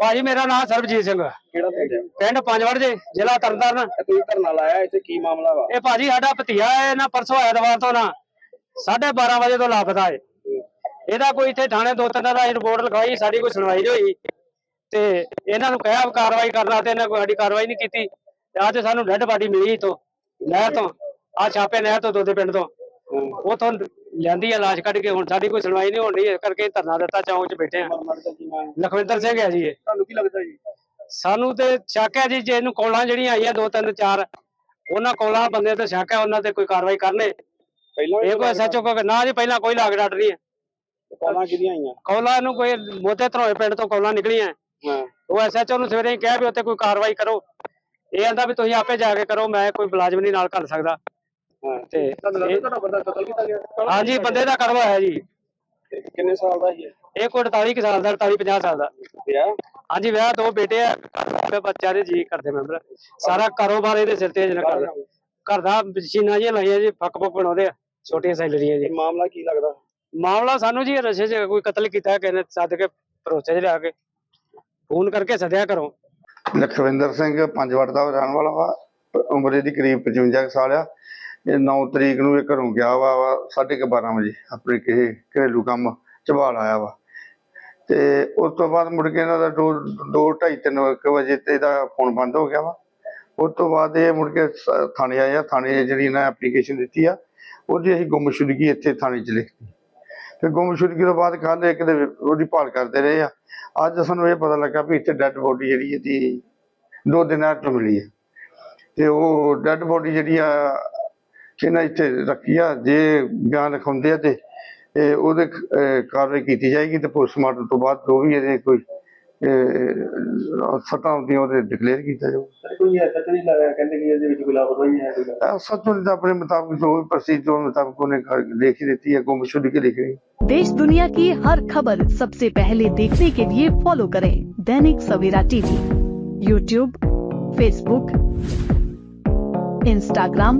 ਭਾਜੀ ਮੇਰਾ ਨਾਮ ਸਰਬਜੀਤ ਸਿੰਘ ਹੈ। ਕਿਹੜਾ ਪਿੰਡ ਹੈ ਪਿੰਡ ਪੰਜਵੜ ਜੇ ਜ਼ਿਲ੍ਹਾ ਤਰਨਤਾਰਨ। ਇਹ ਤੁਸੀਂ ਧਰਨਾ ਲਾਇਆ ਇੱਥੇ ਕੀ ਮਾਮਲਾ ਵਾ? ਇਹ ਭਾਜੀ ਸਾਡਾ ਭਤੀਆ ਹੈ ਨਾ ਪਰਸੋਂ ਐਤਵਾਰ ਤੋਂ ਨਾ 12:30 ਵਜੇ ਤੋਂ ਲਾਪਤਾ ਹੈ। ਇਹਦਾ ਕੋਈ ਇੱਥੇ ਥਾਣੇ ਦੋ ਤਿੰਨ ਦਾ ਰਿਪੋਰਟ ਲਿਖਾਈ ਸਾਡੀ ਕੋਈ ਸੁਣਵਾਈ ਨਹੀਂ ਹੋਈ। ਤੇ ਇਹਨਾਂ ਨੂੰ ਕਿਹਾ ਕਾਰਵਾਈ ਕਰਨਾ ਤੇ ਇਹਨਾਂ ਕੋਈ ਸਾਡੀ ਕਾਰਵਾਈ ਨਹੀਂ ਕੀਤੀ। ਤੇ ਅੱਜ ਸਾਨੂੰ ਡੈੱਡ ਬਾਡੀ ਮਿਲੀ ਤੋਂ ਨਹਿਰ ਤੋਂ ਆ ਛਾਪੇ ਨਹਿਰ ਤੋਂ ਦੋਦੇ ਪਿੰਡ ਤੋਂ। ਉਥੋਂ ਲਿਆਂਦੀ ਆ ਲਾਸ਼ ਕੱਢ ਕੇ ਹੁਣ ਸਾਡੀ ਕੋਈ ਸੁਣਵਾਈ ਨਹੀਂ ਹੋਣ ਇਸ ਕਰਕੇ ਧਰਨਾ ਦਿੱਤਾ ਚੌਂਕ 'ਚ ਬੈਠੇ ਆ? ਲਖਵਿੰਦਰ ਸਿੰਘ ਹੈ ਜੀ ਇਹ। ਤੁਹਾਨੂੰ ਕੀ ਲੱਗਦਾ ਜੀ? ਸਾਨੂੰ ਤੇ ਸ਼ੱਕ ਹੈ ਜੀ ਜੇ ਇਹਨੂੰ ਕੌਲਾਂ ਜਿਹੜੀਆਂ ਆਈਆਂ ਦੋ ਤਿੰਨ ਚਾਰ ਉਹਨਾਂ ਕੌਲਾਂ ਬੰਦੇ ਤੇ ਸ਼ੱਕ ਹੈ ਉਹਨਾਂ ਤੇ ਕੋਈ ਕਾਰਵਾਈ ਕਰਨੇ। ਪਹਿਲਾਂ ਇਹ ਕੋਈ ਸੱਚੋ ਕੋ ਨਾ ਜੀ ਪਹਿਲਾਂ ਕੋਈ ਲਾਗ ਡਾਟ ਨਹੀਂ ਹੈ। ਕਾਲਾਂ ਕਿਹਦੀਆਂ ਆਈਆਂ? ਕੌਲਾਂ ਨੂੰ ਕੋਈ ਮੋਤੇ ਧਰੋਏ ਪਿੰਡ ਤੋਂ ਕੌਲਾਂ ਨਿਕਲੀਆਂ। ਹਾਂ। ਉਹ ਐਸਐਚਓ ਨੂੰ ਸਵੇਰੇ ਹੀ ਕਿਹਾ ਵੀ ਉੱਤੇ ਕੋਈ ਕਾਰਵਾਈ ਕਰੋ। ਇਹ ਆਂਦਾ ਵੀ ਤੁਸੀਂ ਆਪੇ ਜਾ ਕੇ ਕਰੋ ਮੈਂ ਕੋਈ ਮੁਲਾਜ਼ਮ ਨਹੀਂ ਨਾਲ ਕਰ ਸਕਦਾ। ਤੇ ਤੁਹਾਨੂੰ ਲੱਗਦਾ ਤੁਹਾਡਾ ਬੰਦਾ ਕਤਲ ਕੀਤਾ ਗਿਆ। ਹਾਂਜੀ ਬੰਦੇ ਦਾ ਕਤਲ ਹੋਇਆ ਜੀ। ਤੇ ਕਿੰਨੇ ਸਾਲ ਦਾ ਸੀ ਇਹ ਇਹ ਕੋਈ 48 ਕੁ ਸਾਲ ਦਾ 48 50 ਸਾਲ ਦਾ। ਵਿਆਹ? ਹਾਂਜੀ ਵਿਆਹ ਦੋ ਬੇਟੇ ਆ ਤੇ ਬੱਚਾ ਦੇ ਜੀ ਕਰਦੇ ਮੈਂਬਰ। ਸਾਰਾ ਕਾਰੋਬਾਰ ਇਹਦੇ ਸਿਰ ਤੇ ਜਨ ਕਰਦਾ ਘਰ ਦਾ। ਮਸ਼ੀਨਾਂ ਜਿਹੀਆਂ ਲਾਈਆਂ ਜੀ ਫੱਕ ਫੁੱਕ ਬਣਾਉਂਦੇ ਆ ਛੋਟੀਆਂ ਸੈਲਰੀਆਂ ਜੀ। ਇਹ ਮਾਮਲਾ ਕੀ ਲੱਗਦਾ? ਮਾਮਲਾ ਸਾਨੂੰ ਜੀ ਰਸੇ 'ਚ ਕੋਈ ਕਤਲ ਕੀਤਾ ਕਿਸੇ ਨੇ ਸੱਦ ਕੇ ਭਰੋਸੇ 'ਚ ਲਿਆ ਕੇ। ਫੋਨ ਕਰਕੇ ਸੱਦਿਆ ਘਰੋਂ। ਲਖਵਿੰਦਰ ਸਿੰਘ ਪੰਜ ਵੜ ਦਾ ਰਹਿਣ ਵਾਲਾ ਵਾ ਉਮਰ ਇਹਦੀ ਕਰੀਬ 55 ਕੁ ਸਾਲ ਆ। ਇਹ 9 ਤਰੀਕ ਨੂੰ ਇਹ ਘਰੋਂ ਗਿਆ ਵਾ ਵਾ ਸਾਢੇ ਕੁ 12 ਵਜੇ, ਆਪਣੇ ਕਿਸੇ ਘਰੇਲੂ ਕੰਮ ਝਬਾਲ ਆਇਆ ਵਾ। ਤੇ ਉਸ ਤੋਂ ਬਾਅਦ ਮੁੜ ਕੇ ਇਹਨਾਂ ਦਾ 2 2 2:30 3 ਵਜੇ ਤੇ ਇਹਦਾ ਫੋਨ ਬੰਦ ਹੋ ਗਿਆ ਵਾ। ਉਸ ਤੋਂ ਬਾਅਦ ਇਹ ਮੁੜ ਕੇ ਸ- ਥਾਣੇ ਆਏ ਆ। ਥਾਣੇ ਜਿਹੜੀ ਇਹਨਾਂ ਐਪਲੀਕੇਸ਼ਨ ਦਿੱਤੀ ਆ, ਉਹਦੀ ਅਸੀਂ ਗੁੰਮਸ਼ੁਦਗੀ ਇੱਥੇ ਥਾਣੇ 'ਚ ਲਿਖਤੀ। ਤੇ ਗੁੰਮਸ਼ੁਦਗੀ ਤੋਂ ਬਾਅਦ ਕੱਲ੍ਹ ਇੱਕ ਦੇ ਉਹਦੀ ਭਾਲ ਕਰਦੇ ਰਹੇ ਆ। ਅੱਜ ਸਾਨੂੰ ਇਹ ਪਤਾ ਲੱਗਾ ਵੀ ਇੱਥੇ ਡੈੱਡ ਬੋਡੀ ਜਿਹੜੀ ਇਹਦੀ ਦੋ ਦਿਨਾਂ ਤੋਂ ਮਿਲੀ ਹੈ ਤੇ ਉਹ ਡੈੱਡ ਬੋਡੀ ਜਿਹੜੀ ਆ ਇਹਨਾਂ ਇੱਥੇ ਰੱਖੀ ਆ ਜੇ ਬਿਆਨ ਲਿਖਾਉਂਦੇ ਆ ਤੇ ਇਹ ਉਹਦੇ ਅਹ, ਕਾਰਵਾਈ ਕੀਤੀ ਜਾਏਗੀ ਤੇ ਪੋਸਟਮਾਰਟਮ ਤੋਂ ਬਾਅਦ ਜੋ ਵੀ ਇਹਦੇ ਕੋਈ ਅਹ, ਸੱਟਾਂ ਹੁੰਦੀਆਂ ਉਹਦੇ ਡਿਕਲੇਅਰ ਕੀਤਾ ਜਾਊ ਕੋਈ ਐਸਾ ਤਾਂ ਨਹੀਂ ਲੱਗਾ ਕਹਿੰਦੇ ਕਿ ਇਹਦੇ ਵਿੱਚ ਕੋਈ ਲਾਪਰਵਾਹੀ ਹੈ ਕੋਈ ਗੱਲ। ਸੱਚੋਂ ਦਾ ਆਪਣੇ ਮੁਤਾਬਕ ਜੋ ਵੀ ਪ੍ਰੋਸੀਜਰ ਮੁਤਾਬਕ ਉਹਨੇ ਕਰ- ਲਿਖ ਹੀ ਦਿੱਤੀ ਹੈ ਗੁੰਮਸ਼ੁਦ ਕੇ ਲਿਖ ਰਹੀ देश दुनिया की हर खबर सबसे पहले देखने के लिए फॉलो करें Dainik Savera TV YouTube Facebook Instagram